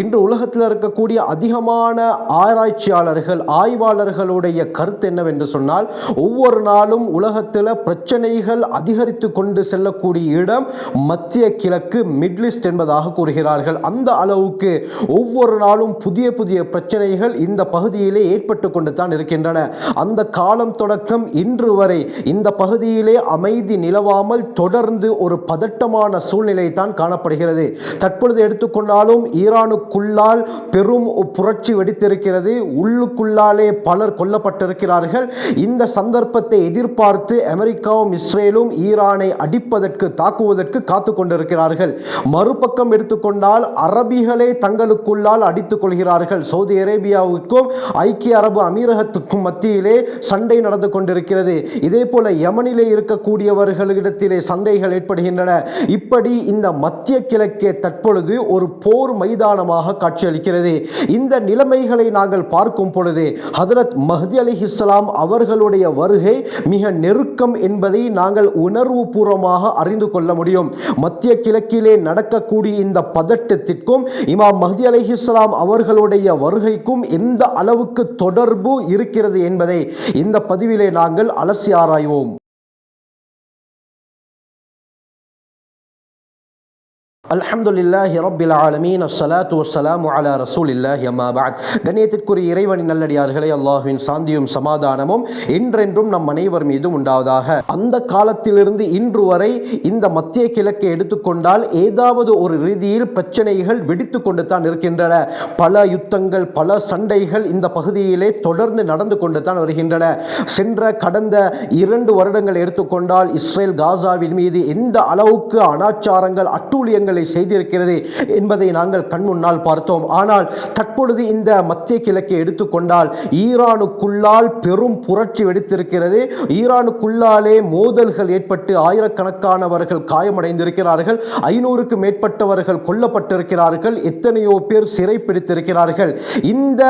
இன்று உலகத்தில் இருக்கக்கூடிய அதிகமான ஆராய்ச்சியாளர்கள் ஆய்வாளர்களுடைய கருத்து என்னவென்று சொன்னால் ஒவ்வொரு நாளும் உலகத்தில் பிரச்சனைகள் அதிகரித்து கொண்டு செல்லக்கூடிய இடம் மத்திய கிழக்கு மிட்லிஸ்ட் என்பதாக கூறுகிறார்கள். அந்த அளவுக்கு ஒவ்வொரு நாளும் புதிய புதிய பிரச்சனைகள் இந்த பகுதியிலே ஏற்பட்டு கொண்டு தான் இருக்கின்றன. அந்த காலம் தொடக்கம் இன்று வரை இந்த பகுதியிலே அமைதி நிலவாமல் தொடர்ந்து ஒரு பதட்டமான சூழ்நிலை தான் காணப்படுகிறது. தற்பொழுது எடுத்துக்கொண்டாலும் உள்ளுக்குள்ளால் பெரும் புரட்சி வெடித்திருக்கிறது. உள்ளுக்குள்ளாலே பலர் கொல்லப்பட்டிருக்கிறார்கள். இந்த சந்தர்ப்பத்தை எதிர்பார்த்து அமெரிக்காவும் இஸ்ரேலும் ஈரானை அடிப்பதற்கு தாக்குவதற்கு காத்து கொண்டிருக்கிறார்கள். மறுபக்கம் எடுத்துக்கொண்டால் அரபிகளே தங்களுக்குள்ளால் அடித்துக் கொள்கிறார்கள். சவுதி அரேபியாவுக்கும் ஐக்கிய அரபு அமீரகத்துக்கும் மத்தியிலே சண்டை நடந்து கொண்டிருக்கிறது. இதே போல யமனிலே இருக்கக்கூடியவர்களிடத்திலே சண்டைகள் ஏற்படுகின்றன. இப்படி இந்த மத்திய கிழக்கே தற்பொழுது ஒரு போர் மைதானமாக காட்சியளிக்கிறது. இந்த நிலைமைகளை நாங்கள் பார்க்கும் பொழுது ஹதரத் மஹதி அலி இஸ்லாம் அவர்களுடைய வருகை மிக நெருக்கம் என்பதை நாங்கள் உணர்வு பூர்வமாக அறிந்து கொள்ள முடியும். மத்திய கிழக்கிலே நடக்கக்கூடிய இந்த பதட்டத்திற்கும் இமாம் மஹதி அலி இஸ்லாம் அவர்களுடைய வருகைக்கும் எந்த அளவுக்கு தொடர்பு இருக்கிறது என்பதை இந்த பதிவிலே நாங்கள் அலசி ஆராய்வோம். அல்ஹம்துலில்லாஹி ரபில் ஆலமீன். அஸ்ஸலாத்து வஸ்ஸலாமு அலா ரசூலில்லாஹி அம்மா பஅத். கண்ணியத்திற்குரிய இறைவனின் நல்லடியார்களே அல்லாஹ்வின் சாந்தியும் சமாதானமும் என்றென்றும் நம் அனைவர் மீதும் உண்டாவதாக. அந்த காலத்திலிருந்து இன்று வரை இந்த மத்திய கிழக்கை எடுத்துக்கொண்டால் ஏதாவது ஒரு ரீதியில் பிரச்சனைகள் வெடித்து கொண்டு தான் இருக்கின்றன. பல யுத்தங்கள் பல சண்டைகள் இந்த பகுதியிலே தொடர்ந்து நடந்து கொண்டு தான் வருகின்றன. சென்ற கடந்த இரண்டு வருடங்கள் எடுத்துக்கொண்டால் இஸ்ரேல் காசாவின் மீது எந்த அளவுக்கு அனாச்சாரங்கள் அட்டூழியங்களை செய்திருக்கிறது என்பதை நாங்கள் கண்முன்னால் பார்த்தோம். ஆனால் தற்பொழுது இந்த மத்திய கிழக்கை எடுத்துக்கொண்டால் ஈரானுக்குள்ளால் பெரும் புரட்சி வெடித்திருக்கிறது. ஈரானுக்குள்ளாலே மோதல்கள் ஏற்பட்டு ஆயிரக்கணக்கானவர்கள் காயமடைந்திருக்கிறார்கள். ஐநூறுக்கு மேற்பட்டவர்கள் கொல்லப்பட்டிருக்கிறார்கள். எத்தனையோ பேர் சிறை பிடித்திருக்கிறார்கள். இந்த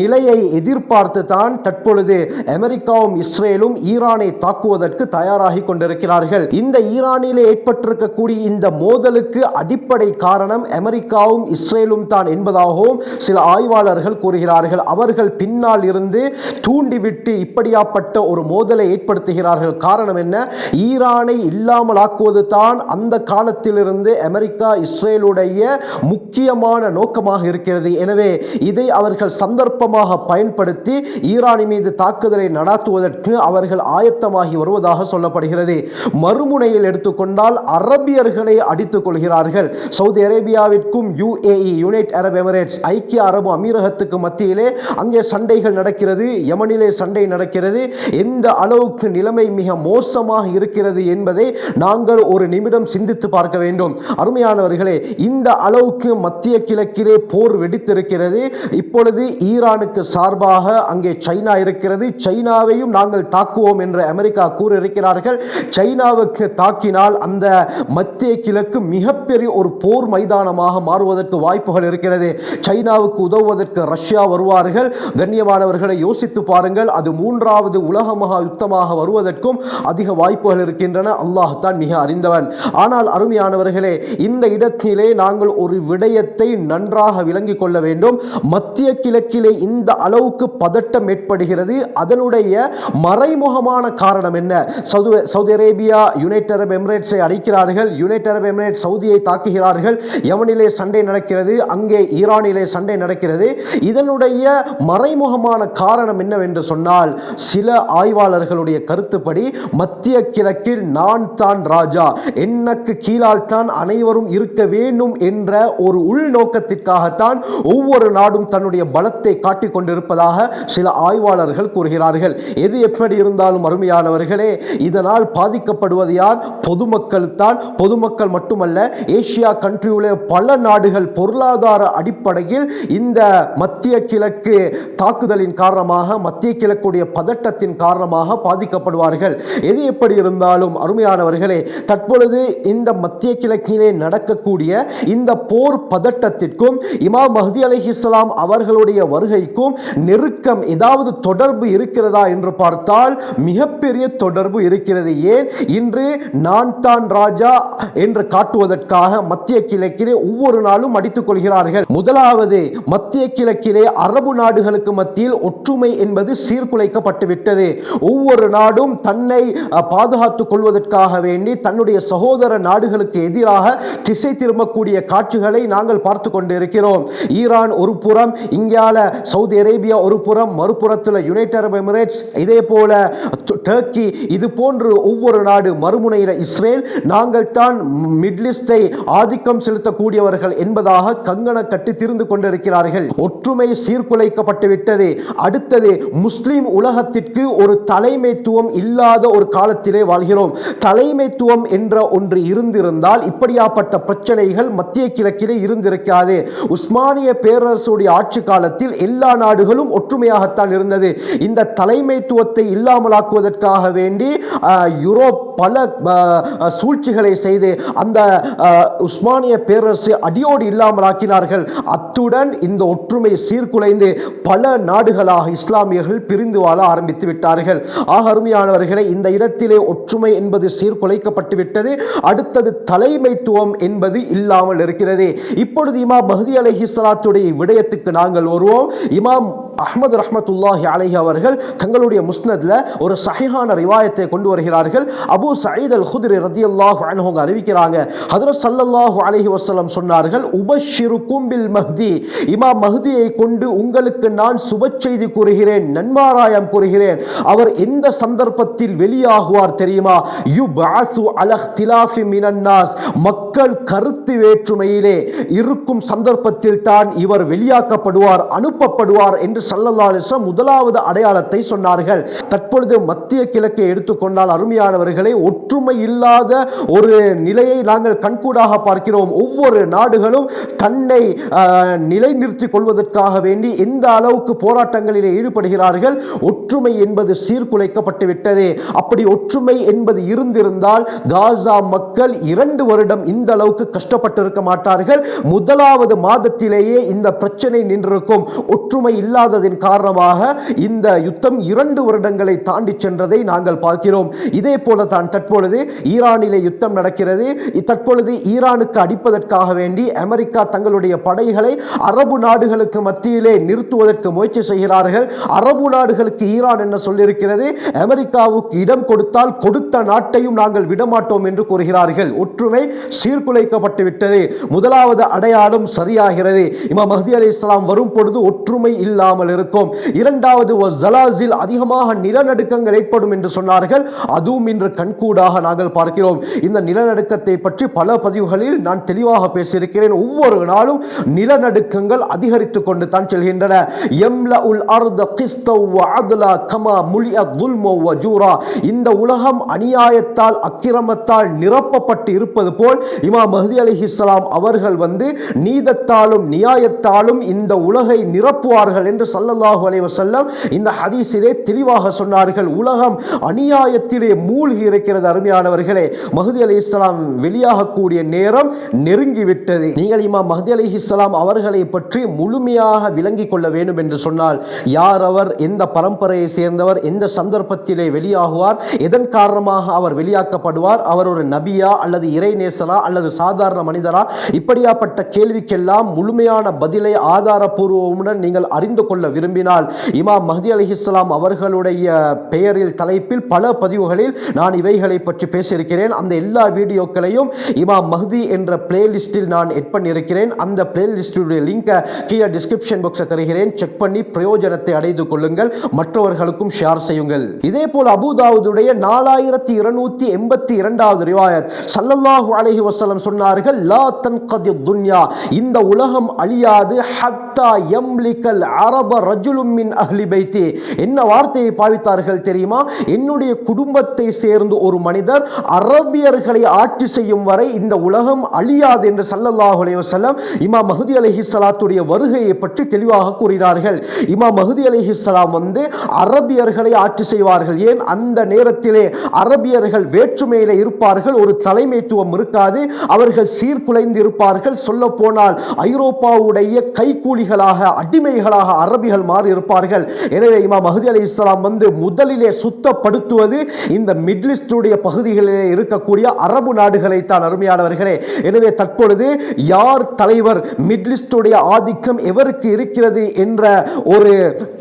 நிலையை எதிர்பார்த்து தான் தற்பொழுது அமெரிக்காவும் இஸ்ரேலும் ஈரானை தாக்குவதற்கு தயாராகி கொண்டிருக்கிறார்கள். இந்த ஈரானிலே ஏற்பட்டிருக்கக்கூடிய இந்த மோதலுக்கு அடிப்படை காரணம் அமெரிக்காவும் இஸ்ரேலும் தான் என்பதாகவும் சில ஆய்வாளர்கள் கூறுகிறார்கள். அவர்கள் பின்னால் இருந்து தூண்டிவிட்டு இப்படியாப்பட்ட ஒரு மோதலை ஏற்படுத்துகிறார்கள். காரணம் என்ன? ஈரானை இல்லாமலாக்குவது தான் அந்த காலத்திலிருந்து அமெரிக்கா இஸ்ரேலுடைய முக்கியமான நோக்கமாக இருக்கிறது. எனவே இதை அவர்கள் சந்தர்ப்பமாக பயன்படுத்தி ஈரானின் மீது தாக்குதலை நடாத்துவதற்கு அவர்கள் ஆயத்தமாகி வருவதாக சொல்லப்படுகிறது. மறுமுனையில் எடுத்துக்கொண்டால் அரபியர்களை அடித்துக் கொள்கிறார்கள் சவுதி அரேபியாவிற்கும் யுஏஇ யுனைட் அரப் எமிரேட்ஸ் ஐக்கிய அரபு அமீரகத்துக்கு மத்தியிலே அங்கே சண்டைகள் நடக்கிறது. யமனிலே சண்டை நடக்கிறது. எந்த அளவுக்கு நிலைமை மிக மோசமாக இருக்கிறது என்பதை நாங்கள் ஒரு நிமிடம் சிந்தித்து பார்க்க வேண்டும். அருமையானவர்களே இந்த அளவுக்கு மத்திய கிழக்கிலே போர் வெடித்திருக்கிறது. இப்பொழுது ஈரானுக்கு சார்பாக அங்கே சைனா இருக்கிறது. சைனாவையும் நாங்கள் தாக்குவோம் என்று அமெரிக்கா கூறியிருக்கிறார்கள். சைனாவுக்கு தாக்கினால் அந்த மத்திய கிழக்கு மிக மிகப்பெரிய ஒரு போர் மைதானமாக மாறுவதற்கு வாய்ப்புகள் இருக்கிறது. சைனாவுக்கு உதவுவதற்கு ரஷ்யா வருவார்கள். கண்ணியமானவர்களை யோசித்து பாருங்கள். அது மூன்றாவது உலக மகா யுத்தமாக வருவதற்கும் அதிக வாய்ப்புகள் இருக்கின்றன. அல்லாஹ் தான் மிக அறிந்தவன். ஆனால் அருமையானவர்களே இந்த இடத்திலே நாங்கள் ஒரு விடயத்தை நன்றாக விளங்கிக் கொள்ள வேண்டும். மத்திய கிழக்கிலே இந்த அளவுக்கு பதட்டம் ஏற்படுகிறது. அதனுடைய மறைமுகமான காரணம் என்ன? Saudi Saudi Arabia unite Arab எமிரேட்ஸை அடிக்கிறார்கள் யுனைட் அரப் எமிரேட் சவுதியை தாக்குகிறார்கள். யமனிலே சண்டை நடக்கிறது. அங்கே ஈரானிலே சண்டை நடக்கிறது. இதனுடைய மறைமுகமான காரணம் என்னவென்று சொன்னால் சில ஆய்வாளர்களுடைய கருத்துப்படி மத்திய கிழக்கில் நான் தான் ராஜா. எனக்கு கீழால் தான் அனைவரும் இருக்க வேண்டும் என்ற ஒரு உள்நோக்கத்திற்காகத்தான் ஒவ்வொரு நாடும் தன்னுடைய பலத்தை காட்டிக் கொண்டிருப்பதாக சில ஆய்வாளர்கள் கூறுகிறார்கள். எது எப்படி இருந்தாலும் அருமையானவர்களே இதனால் பாதிக்கப்படுவது யார்? பொதுமக்கள் தான் பொதுமக்கள் மட்டுமல்ல ஏசியா கண்ட்ரியுள்ள பல நாடுகள் பொருளாதார அடிப்படையில் இந்த மத்திய கிழக்கு தாக்குதலின் காரணமாக மத்திய கிழக்குடைய பதட்டத்தின் காரணமாக பாதிக்கப்படுவார்கள். எது எப்படி இருந்தாலும் அருமையானவர்களே தற்பொழுது இந்த மத்திய கிழக்கிலே நடக்கக்கூடிய இந்த போர் பதட்டத்திற்கும் இமாம் மஹதி அலைஹிஸ்ஸலாம் அவர்களுடைய வருகைக்கும் நெருக்கம் ஏதாவது தொடர்பு இருக்கிறதா என்று பார்த்தால் மிகப்பெரிய தொடர்பு இருக்கிறது. ஏன்? இன்று நான் தான் ராஜா என்று காட்டுவதற்கு உண்டாக்குவதற்காக மத்திய கிழக்கிலே ஒவ்வொரு நாளும் அடித்துக் கொள்கிறார்கள். முதலாவது மத்திய கிழக்கிலே அரபு நாடுகளுக்கு மத்தியில் ஒற்றுமை என்பது சீர்குலைக்கப்பட்டுவிட்டது. ஒவ்வொரு நாடும் தன்னை பாதுகாத்துக் கொள்வதற்காக வேண்டி தன்னுடைய சகோதர நாடுகளுக்கு எதிராக திசை திரும்பக்கூடிய காட்சிகளை நாங்கள் பார்த்து கொண்டிருக்கிறோம். ஈரான் ஒரு புறம் இங்கால சவுதி அரேபியா ஒரு புறம் மறுபுறத்தில் யுனைடெட் அரபு எமிரேட்ஸ் இதே போல டர்க்கி இது போன்று ஒவ்வொரு நாடு மறுமுனையில் இஸ்ரேல் நாங்கள் தான் மிட்லிஸ்ட் ஆதிக்கம் செலுத்தக்கூடியவர்கள் என்பதாக கங்கண கட்டி திருந்து கொண்டிருக்கிறார்கள். ஒற்றுமை சீர்குலைக்கப்பட்டு விட்டது. அடுத்தது முஸ்லிம் உலகத்திற்கு ஒரு தலைமைத்துவம் இல்லாத ஒரு காலத்திலே வாழ்கிறோம். தலைமைத்துவம் என்ற ஒன்று இருந்திருந்தால் இப்படியாப்பட்ட பிரச்சனைகள் மத்திய கிழக்கிலே இருந்திருக்காது. உஸ்மானிய பேரரசுடைய ஆட்சி காலத்தில் எல்லா நாடுகளும் ஒற்றுமையாகத்தான் இருந்தது. இந்த தலைமைத்துவத்தை இல்லாமலாக்குவதற்காக வேண்டி யூரோப் பல சூழ்ச்சிகளை செய்து அந்த உஸ்மானிய பேரரசு அடியோடு இல்லாமலாக்கினார்கள் அத்துடன் இந்த ஒற்றுமை சீர்குலைந்து பல நாடுகளாக இஸ்லாமியர்கள் பிரிந்து வாழ ஆரம்பித்து விட்டார்கள். ஆக அருமையானவர்களே இந்த இடத்திலே ஒற்றுமை என்பது சீர்குலைக்கப்பட்டு விட்டது. அடுத்தது தலைமைத்துவம் என்பது இல்லாமல் இருக்கிறது. இப்பொழுது இமாம் மஹதி அலஹி இஸ்லாத்துடைய விடயத்துக்கு நாங்கள் வருவோம். இமாம் அஹமது ரஹமத்துல்லாஹி அலைஹி அவர்கள் தங்களுடைய முஸ்னத்ல ஒரு சஹிஹான ரிவாயத்தை கொண்டு வருகிறார்கள். அபு சயீத் அல் ஹுதிரி ரதி அல்லாஹு அவங்க அறிவிக்கிறாங்க. ஹதரத் சல்லல்லாஹு அலஹி வசலம் சொன்னார்கள் உபஷிரு கும்பில் மஹ்தி. இமா மஹ்தியை கொண்டு உங்களுக்கு நான் சுப செய்தி கூறுகிறேன் நன்மாராயம் கூறுகிறேன். அவர் எந்த சந்தர்ப்பத்தில் வெளியாகுவார் தெரியுமா? யு பாசு அலஹ் திலாஃபி மினன்னாஸ் மக்கள் கருத்து வேற்றுமையிலே இருக்கும் சந்தர்ப்பத்தில் தான் இவர் வெளியாக்கப்படுவார் அனுப்பப்படுவார் என்று சல்லல்லா முதலாவது அடையாளத்தை சொன்னார்கள். தற்பொழுது மத்திய கிழக்கை எடுத்துக்கொண்டால் அருமையானவர்களே ஒற்றுமை இல்லாத ஒரு நிலையை நாங்கள் கண்கூடாக பார்க்கிறோம். ஒவ்வொரு நாடுகளும் தன்னை நிலைநிறுத்திக் கொள்வதற்காக வேண்டி எந்த அளவுக்கு போராட்டங்களிலே ஈடுபடுகிறார்கள் ஒற்றுமை என்பது சீர்குலைக்கப்பட்டு விட்டது. அப்படி ஒற்றுமை என்பது இருந்திருந்தால் காசா மக்கள் இரண்டு வருடம் இந்த அளவுக்கு கஷ்டப்பட்டிருக்க மாட்டார்கள். முதலாவது மாதத்திலேயே இந்த பிரச்சனை நின்றிருக்கும். ஒற்றுமை இல்லாத இல்லாததின் காரணமாக இந்த யுத்தம் இரண்டு வருடங்களை தாண்டி சென்றதை நாங்கள் பார்க்கிறோம். இதே போல தான் தற்பொழுது ஈரானிலே யுத்தம் நடக்கிறது. தற்பொழுது ஈரானுக்கு அடிப்பதற்காக வேண்டி அமெரிக்கா தங்களுடைய படைகளை அரபு நாடுகளுக்கு மத்தியிலே நிறுத்துவதற்கு முயற்சி செய்கிறார்கள். அரபு நாடுகளுக்கு ஈரான் என்ன சொல்லியிருக்கிறது? அமெரிக்காவுக்கு இடம் கொடுத்தால் கொடுத்த நாட்டையும் நாங்கள் விடமாட்டோம் என்று கூறுகிறார்கள். ஒற்றுமை சீர்குலைக்கப்பட்டு விட்டது முதலாவது அடையாளம் சரியாகிறது. இமாம் மஹதி அலி இஸ்லாம் வரும் பொழுது ஒற்றுமை இல்லாமல் இல்லாமல் இருக்கும். இரண்டாவது ஜலாசில் அதிகமாக நிலநடுக்கங்கள் ஏற்படும் என்று சொன்னார்கள். அதுவும் இன்று கண்கூடாக நாங்கள் பார்க்கிறோம். இந்த நிலநடுக்கத்தை பற்றி பல பதிவுகளில் நான் தெளிவாக பேசியிருக்கிறேன். ஒவ்வொரு நாளும் நிலநடுக்கங்கள் அதிகரித்துக் கொண்டு தான் செல்கின்றன. எம்ல உல் அர்த கிஸ்தவ் கமா முலிய துல்மோ ஜூரா. இந்த உலகம் அநியாயத்தால் அக்கிரமத்தால் நிரப்பப்பட்டு இருப்பது போல் இமா மஹதி அலி இஸ்லாம் அவர்கள் வந்து நீதத்தாலும் நியாயத்தாலும் இந்த உலகை நிரப்புவார்கள் என்று சல்லல்லாஹு அலைஹி இந்த ஹதீஸிலே தெளிவாக சொன்னார்கள் உலகம் அநியாயத்திலே மூழ்கி இருக்கிறது அருமையானவர்களே. மஹதி அலி இஸ்லாம் வெளியாகக்கூடிய நேரம் நெருங்கிவிட்டது. நீங்கள் இமாம் மஹதி அலி இஸ்லாம் அவர்களை பற்றி முழுமையாக விளங்கிக் கொள்ள வேண்டும் என்று சொன்னால் யார் அவர் எந்த பரம்பரையை சேர்ந்தவர் எந்த சந்தர்ப்பத்திலே வெளியாகுவார் எதன் காரணமாக அவர் வெளியாக்கப்படுவார் அவர் ஒரு நபியா அல்லது இறைநேசரா அல்லது சாதாரண மனிதரா? இப்படியாப்பட்ட கேள்விக்கெல்லாம் முழுமையான பதிலை ஆதாரபூர்வமுடன் நீங்கள் அறிந்து கொள்ள கொள்ள விரும்பினால் இமாம் மஹதி அலி இஸ்லாம் அவர்களுடைய பெயரில் தலைப்பில் பல பதிவுகளில் நான் இவைகளை பற்றி பேசியிருக்கிறேன். அந்த எல்லா வீடியோக்களையும் இமாம் மஹதி என்ற பிளேலிஸ்டில் நான் எட் பண்ணியிருக்கிறேன். அந்த பிளேலிஸ்டுடைய லிங்கை கீழே டிஸ்கிரிப்ஷன் பாக்ஸை தருகிறேன். செக் பண்ணி பிரயோஜனத்தை அடைந்து கொள்ளுங்கள். மற்றவர்களுக்கும் ஷேர் செய்யுங்கள். இதே போல் அபுதாவுடைய நாலாயிரத்தி இருநூத்தி எண்பத்தி இரண்டாவது ரிவாயத் சல்லல்லாஹு அலஹி வசலம் சொன்னார்கள் லா தன் துன்யா. இந்த உலகம் அழியாது. ஹத்தா எம்லிக்கல் அரப ரஜுலும் மின் அஹ்லி பைத்தி என்ன வார்த்தையை பாவித்தார்கள் தெரியுமா? என்னுடைய குடும்பத்தை சேர்ந்து ஒரு மனிதர் அரபியர்களை ஆட்சி செய்யும் வரை இந்த உலகம் அழியாது என்று சல்லல்லாஹு அலைவசல்லம் இமா மஹதி அலைஹி ஸலாத்துடைய வருகையை பற்றி தெளிவாக கூறினார்கள். இமா மஹதி அலைஹி ஸலாம் வந்து அரபியர்களை ஆட்சி செய்வார்கள். ஏன்? அந்த நேரத்திலே அரபியர்கள் வேற்றுமையிலே இருப்பார்கள். ஒரு தலைமைத்துவம் இருக்காது. அவர்கள் சீர்குலைந்து இருப்பார்கள். சொல்ல போனால் ஐரோப்பாவுடைய கைகூலிகளாக அடிமைகளாக அரபியர்கள் அரபிகள் மாறி இருப்பார்கள். எனவே இமாம் மஹதி அலி இஸ்லாம் வந்து முதலிலே சுத்தப்படுத்துவது இந்த மிட்லிஸ்டுடைய பகுதிகளிலே இருக்கக்கூடிய அரபு நாடுகளை தான் அருமையானவர்களே. எனவே தற்பொழுது யார் தலைவர் மிட்லிஸ்டுடைய ஆதிக்கம் எவருக்கு இருக்கிறது என்ற ஒரு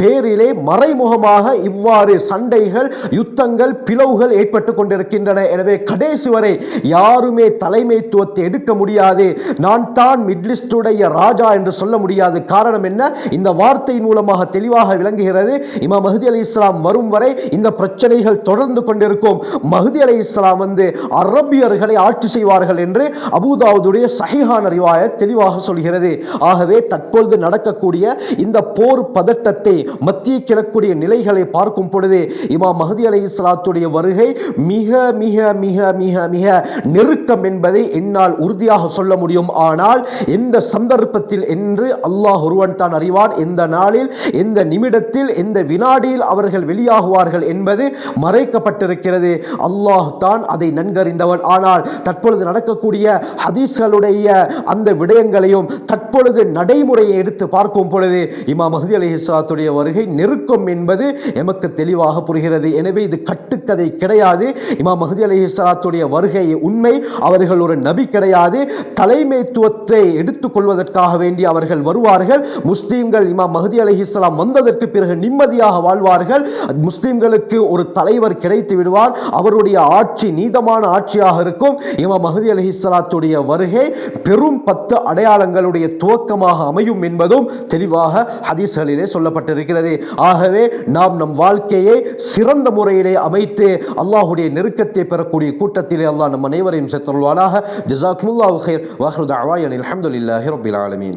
பேரிலே மறைமுகமாக இவ்வாறு சண்டைகள் யுத்தங்கள் பிளவுகள் ஏற்பட்டு கொண்டிருக்கின்றன. எனவே கடைசி வரை யாருமே தலைமைத்துவத்தை எடுக்க முடியாது. நான் தான் மிட்லிஸ்டுடைய ராஜா என்று சொல்ல முடியாது. காரணம் என்ன? இந்த வார்த்தையின் மூலமாக தெளிவாக விளங்குகிறது. இமாம் மஹதி அலி இஸ்லாம் வரும் வரை இந்த பிரச்சனைகள் தொடர்ந்து கொண்டிருக்கும். மஹதி அலி இஸ்லாம் வந்து அரபியர்களை ஆட்சி செய்வார்கள் என்று அபுதாவுடைய சஹிஹான அறிவாய தெளிவாக சொல்கிறது. ஆகவே தற்பொழுது நடக்கக்கூடிய இந்த போர் பதட்டத்தை மத்திய கிழக்கூடிய நிலைகளை பார்க்கும் பொழுது இமாம் மஹதி அலி இஸ்லாத்துடைய வருகை மிக மிக மிக மிக மிக நெருக்கம் என்பதை என்னால் உறுதியாக சொல்ல முடியும். ஆனால் எந்த சந்தர்ப்பத்தில் என்று அல்லாஹ் ஒருவன் தான் அறிவான். எந்த நாள் நாளில் எந்த நிமிடத்தில் எந்த வினாடியில் அவர்கள் வெளியாகுவார்கள் என்பது மறைக்கப்பட்டிருக்கிறது. அல்லாஹ் தான் அதை நன்கறிந்தவன். ஆனால் தற்பொழுது நடக்கக்கூடிய ஹதீஸ்களுடைய அந்த விடயங்களையும் தற்பொழுது நடைமுறையை எடுத்து பார்க்கும் பொழுது இமா மஹதி அலி இஸ்லாத்துடைய வருகை நெருக்கம் என்பது எமக்கு தெளிவாக புரிகிறது. எனவே இது கட்டுக்கதை கிடையாது. இமா மஹதி அலி இஸ்லாத்துடைய வருகை உண்மை. அவர்கள் ஒரு நபி கிடையாது. தலைமைத்துவத்தை எடுத்துக்கொள்வதற்காக வேண்டி அவர்கள் வருவார்கள். முஸ்லீம்கள் இமா மஹதி அலி இஸ்லாம் வந்ததற்கு பிறகு நிம்மதியாக வாழ்வார்கள். முஸ்லீம்களுக்கு ஒரு தலைவர் கிடைத்து விடுவார். அவருடைய ஆட்சி நீதமான ஆட்சியாக இருக்கும். இமாம் மஹதி அலிஹிஸ்லாத்துடைய வருகை பெரும் பத்து அடையாளங்களுடைய துவக்கமாக அமையும் என்பதும் தெளிவாக ஹதீஸ்களிலே சொல்லப்பட்டிருக்கிறது. ஆகவே நாம் நம் வாழ்க்கையை சிறந்த முறையிலே அமைத்து அல்லாஹுடைய நெருக்கத்தை பெறக்கூடிய கூட்டத்திலே அல்லாஹ் நம் அனைவரையும் சேர்த்துள்வானாக ஜசாக்முல்லாஹு ஹைர் வாஹ்ரு தஅவாயன் அலமதுல்லாஹி ரபில் ஆலமீன்.